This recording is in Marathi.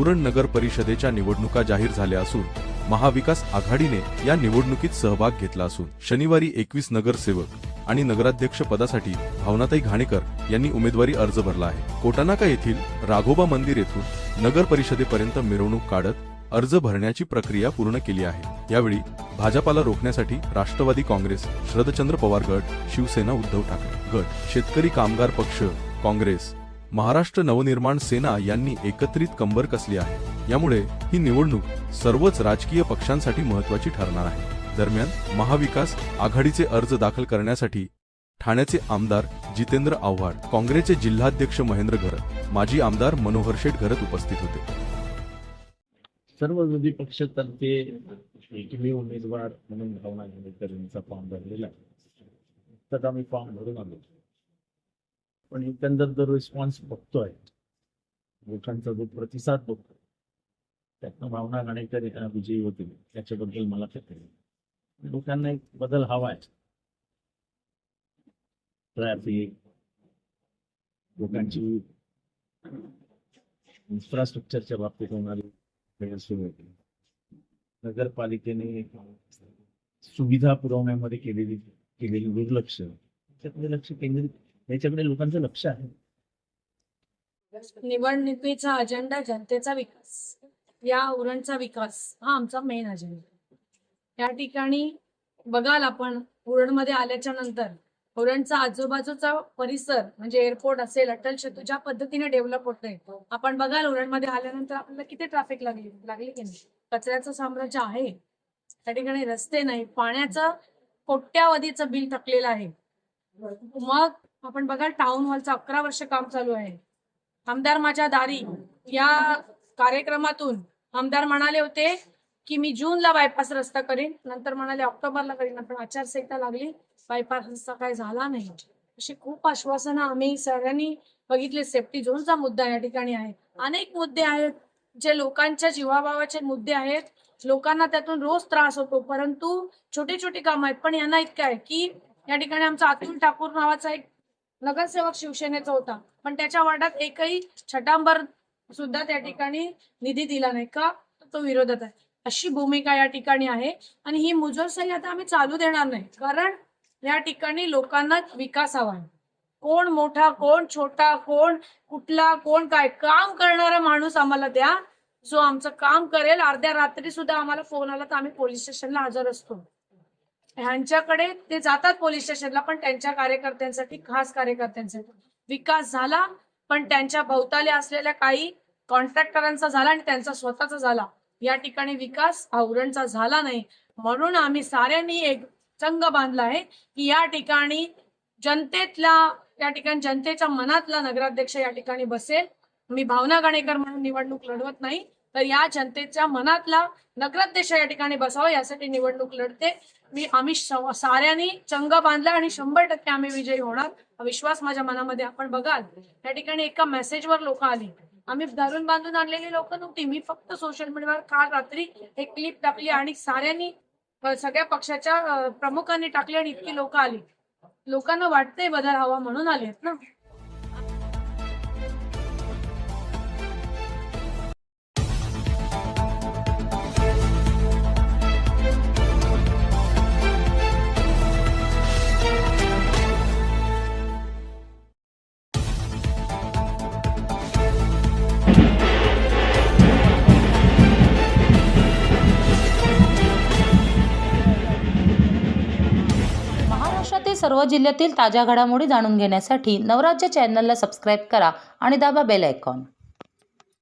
उरण नगर परिषदेच्या निवडणुका जाहीर झाल्या असून महाविकास आघाडीने या निवडणुकीत सहभाग घेतला असून शनिवारी एकवीस नगरसेवक आणि नगराध्यक्ष पदासाठी भावनाताई घाणेकर यांनी उमेदवारी अर्ज भरला आहे. कोटानाका येथील राघोबा मंदिर येथून नगर परिषदेपर्यंत मिरवणूक काढत अर्ज भरण्याची प्रक्रिया पूर्ण केली आहे. यावेळी भाजपाला रोखण्यासाठी राष्ट्रवादी काँग्रेस शरदचंद्र पवार गट शिवसेना उद्धव ठाकरे गट शेतकरी कामगार पक्ष काँग्रेस महाराष्ट्र नवनिर्माण सेना यांनी एकत्रित कंबर कसली आहे? यामुळे ही निवडणूक सर्वच राजकीय पक्षांसाठी महत्वाची ठरणार आहे. दरम्यान महाविकास आघाडीचे अर्ज दाखल करण्यासाठी ठाण्याचे आमदार जितेंद्र आव्हाड काँग्रेसचे जिल्हाध्यक्ष महेंद्र घरत माजी आमदार मनोहर शेठ घरत उपस्थित होते. सर्व विरोधी पक्षातर्फे एकमेव उमेदवार म्हणून भावना घेणेकर फॉर्म भरलेला तर आम्ही फॉर्म भरून आलो. पण एकंदर जो रिस्पॉन्स बघतोय लोकांचा जो प्रतिसाद बघतोय त्यातनं भावना घाणेकर विजयी होतील त्याच्याबद्दल मला खात्री लोकांना एक बदल हवा आहे ट्रॅफिक लोकांची इन्फ्रास्ट्रक्चरच्या बाबतीत होणारी सुरू होती. नगरपालिकेने सुविधा पुरवण्यामध्ये केलेली केलेली दुर्लक्ष. त्याच्याकडे लक्ष केंद्रित याच्याकडे लोकांचं लक्ष आहे. निवडणुकीचा अजेंडा जनतेचा विकास. या उरणचा विकास हा आमचा मेन अजेंडा या ठिकाणी बघाल आपण उरणमध्ये आल्याच्यानंतर उरणचा आजूबाजूचा परिसर म्हणजे एअरपोर्ट असेल अटल सेतू ज्या पद्धतीने डेव्हलप होतोय आपण बघाल उरणमध्ये आल्यानंतर आपल्याला किती ट्रॅफिक लागली लागली की नाही? कचऱ्याचं साम्राज्य आहे. त्या ठिकाणी रस्ते नाही पाण्याचं कोट्यावधीचं बिल थकलेलं आहे. मग आपण बघा टाउन हॉलचं अकरा वर्ष काम चालू आहे. आमदार माझ्या दारी या कार्यक्रमातून आमदार म्हणाले होते की मी जूनला बायपास रस्ता करीन नंतर म्हणाले ऑक्टोबरला करीन पण आचारसंहिता लागली बायपास रस्ता काय झाला नाही. अशी खूप आश्वासनं आम्ही सगळ्यांनी बघितले सेफ्टी झोनचा मुद्दा या ठिकाणी आहे. अनेक मुद्दे आहेत जे लोकांच्या जीवाभावाचे मुद्दे आहेत. लोकांना त्यातून रोज त्रास होतो परंतु छोटी छोटी कामं आहेत. पण यांना इतकं आहे की या ठिकाणी आमचा अतुल ठाकूर नावाचा एक नगरसेवक शिवसेनेचा होता. पण त्याच्या वार्डात एकही छटांबर सुद्धा त्या ठिकाणी निधी दिला नाही का? तो विरोधात आहे. अशी भूमिका या ठिकाणी आहे. आणि ही मुजोरशाही आता आम्ही चालू देणार नाही. कारण या ठिकाणी लोकांना विकास हवा आहे. कोण मोठा कोण छोटा कोण कुठला कोण काय काम करणारा माणूस आम्हाला द्या. जो आमचं काम करेल अर्ध्या रात्री सुद्धा आम्हाला फोन आला तर आम्ही पोलीस स्टेशनला हजर असतो. ह्यांच्याकडे ते जातात पोलीस स्टेशनला पण त्यांच्या कार्यकर्त्यांसाठी खास कार्यकर्त्यांसाठी. विकास झाला पण त्यांच्या भोवताली असलेल्या काही कॉन्ट्रॅक्टरांचा झाला आणि त्यांचा स्वतःचा झाला. या ठिकाणी विकास आवरणचा झाला नाही. म्हणून आम्ही साऱ्यांनी एक चंग बांधला आहे की या ठिकाणी जनतेतला या ठिकाणी जनतेच्या मनातला नगराध्यक्ष या ठिकाणी बसेल. मी भावना गणेकर म्हणून निवडणूक लढवत नाही. तर या जनतेच्या मनातला नगराध्यक्ष या ठिकाणी बसावा यासाठी निवडणूक लढते. मी आम्ही साऱ्यांनी चंग बांधला आणि शंभर टक्के आम्ही विजयी होणार. हा विश्वास माझ्या मनामध्ये आपण बघाल. त्या ठिकाणी एका मेसेजवर लोक आली. आम्ही धरून बांधून आणलेली लोक नव्हती. मी फक्त सोशल मीडियावर काल रात्री एक क्लिप टाकली आणि साऱ्यांनी सगळ्या पक्षाच्या प्रमुखांनी टाकली आणि इतकी लोक आली. लोकांना वाटतंय बदल हवा म्हणून आले ना. राज्यातील सर्व जिल्ह्यातील ताज्या घडामोडी जाणून घेण्यासाठी नवराज्य चॅनलला सबस्क्राईब करा आणि दाबा बेल आयकॉन.